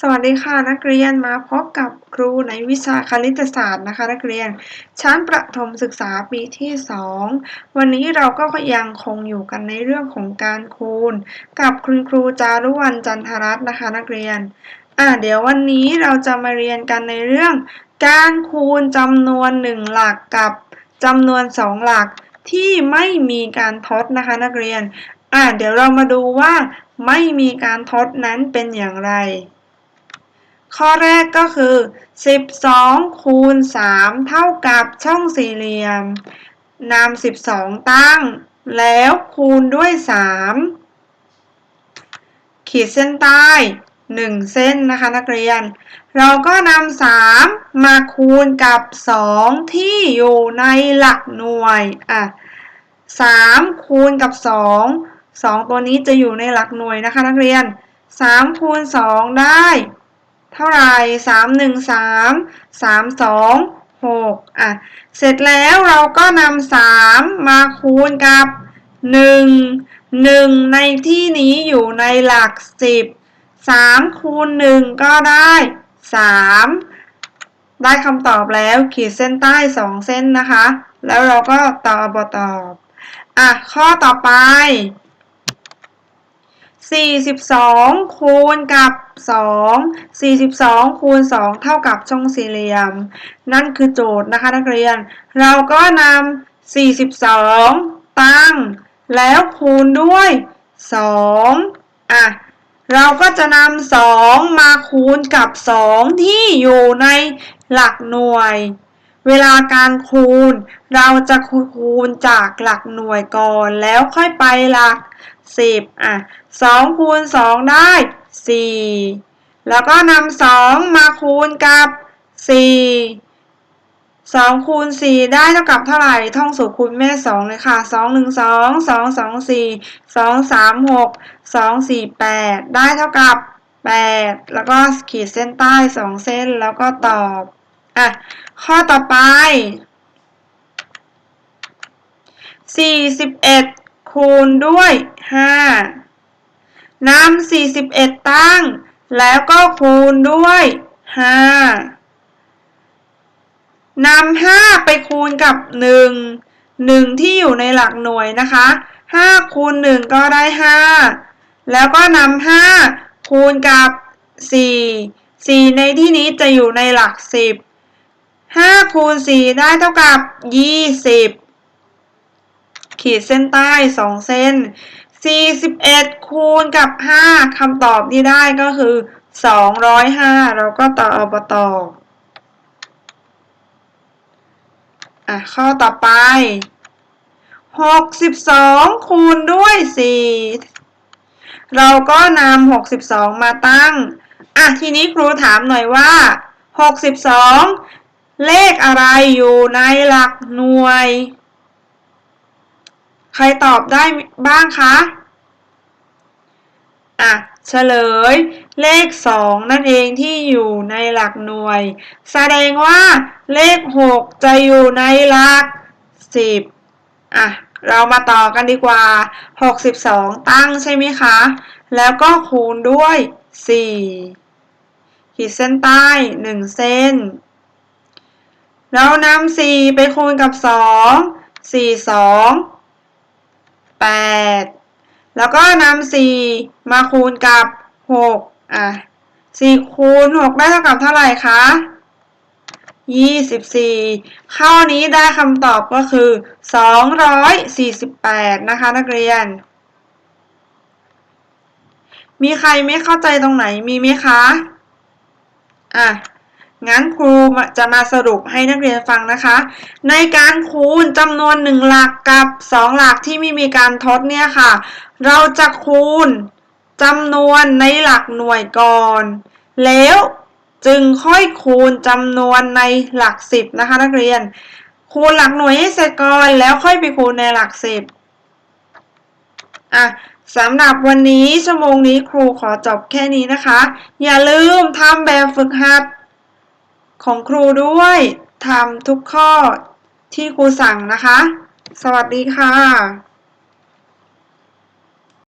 สวัสดีค่ะนักเรียนมาพบกับครูในวิชาคณิตศาสตร์นะคะ นักเรียน ชั้นประถมศึกษาปีที่ 2 วันนี้เราก็ยังคงอยู่กันในเรื่องของการคูณ กับคุณครูจารุวรรณจันทรัตน์นะคะ นักเรียนอ่าเดี๋ยววันนี้เราจะมาเรียนกันในเรื่อง การคูณจำนวนหนึ่งหลักกับจำนวนสองหลักที่ไม่มีการทดนะคะ นักเรียนอ่าเดี๋ยวเรามาดูว่าไม่มีการทดนั้นเป็นอย่างไร ข้อแรกก็คือ 12 คูณ 3 เท่ากับช่องสี่เหลี่ยมนำ12 ตั้ง แล้วคูณด้วย 3 ขีดเส้นใต้ 1 เส้นนะคะนักเรียน เราก็นำ3มาคูณกับ 2 ที่อยู่ในหลักหน่วย อะ3คูณกับ 2 2 ตัวนี้จะอยู่ในหลักหน่วยนะคะนักเรียน3คูณ2ได้ เท่าไหร่3 1 3 3 2 6อะ เสร็จแล้วเราก็นำ3มาคูณกับ1 1ในที่นี้อยู่ในหลัก10 3คูณ1ก็ได้3ได้คำตอบแล้วขีดเส้นใต้2เส้นนะคะ แล้วเราก็ตอบบตอบ อะ ข้อต่อไป 42 คูณกับ 2 42 คูณ 2 เท่ากับช่องสี่เหลี่ยม นั่นคือโจทย์นะคะนักเรียน เราก็นำ42 ตั้ง แล้วคูณด้วย 2 อะ เราก็จะนำ2มาคูณกับ 2 ที่อยู่ในหลักหน่วย เวลาการคูณ เราจะคูณจากหลักหน่วยก่อนแล้วค่อยไปหลักสิบอะสองคูณสองได้ สี่แล้วก็นำสองมาคูณกับสี่สองคูณสี่ได้เท่ากับเท่าไหร่ท่องสูตรคูณแม่สองเลยค่ะสองหนึ่งสองสองสองสี่สองสามหกสองสี่แปดได้เท่ากับแปดแล้วก็ขีดเส้นใต้สองเส้นแล้วก็ตอบอะข้อต่อไปสี่สิบเอ็ดคูณด้วย5 นำ41 ตั้ง แล้วก็คูณด้วย5นำ5ไปคูณกับ 1 1 ที่อยู่ในหลักหน่วยนะคะ5คูณ1ก็ได้ 5 แล้วก็นำ5คูณกับ 4 4 ในที่นี้จะอยู่ในหลัก 10 5คูณ4ได้เท่ากับ 20 ขีดเส้นใต้สองเส้น 41 คูณกับ 5คำตอบที่ได้ก็คือ 205 เราก็ต่ออบตอะ ข้อต่อไป 62 คูณด้วย 4 เราก็นำ62 มาตั้ง อะ ทีนี้ครูถามหน่อยว่า 62 เลขอะไรอยู่ในหลักหน่วย ใครตอบได้บ้างคะอะเฉลย เลข 2 นั่นเองที่อยู่ในหลักหน่วย แสดงว่าเลข 6 จะอยู่ในหลัก 10อะเรามาต่อกันดีกว่า 62 ตั้งใช่ไหมคะ แล้วก็คูณด้วย 4 ขีดเส้นใต้ 1 เส้น เรานำ4ไปคูณกับ 2 4 2 8 แล้วก็นำ4มาคูณกับ 6 อะ 4 คูณ 6 ได้เท่ากับเท่าไหร่คะ 24 ข้อนี้ได้คำตอบก็คือ 248 นะคะนักเรียน มีใครไม่เข้าใจตรงไหนมีไหมคะ อะ งั้นครูจะมาสรุปให้นักเรียนฟังนะคะ ในการคูณจำนวนหนึ่งหลักกับสองหลักที่ไม่มีการทดเนี่ยค่ะ เราจะคูณจำนวนในหลักหน่วยก่อน แล้วจึงค่อยคูณจำนวนในหลักสิบนะคะ นักเรียน คูณหลักหน่วยให้เสร็จก่อนแล้วค่อยไปคูณในหลักสิบอะสำหรับวันนี้ชั่วโมงนี้ครูขอจบแค่นี้นะคะ อย่าลืมทำแบบฝึกหัด ของครูด้วยทำทุกข้อที่ครูสั่งนะคะ สวัสดีค่ะ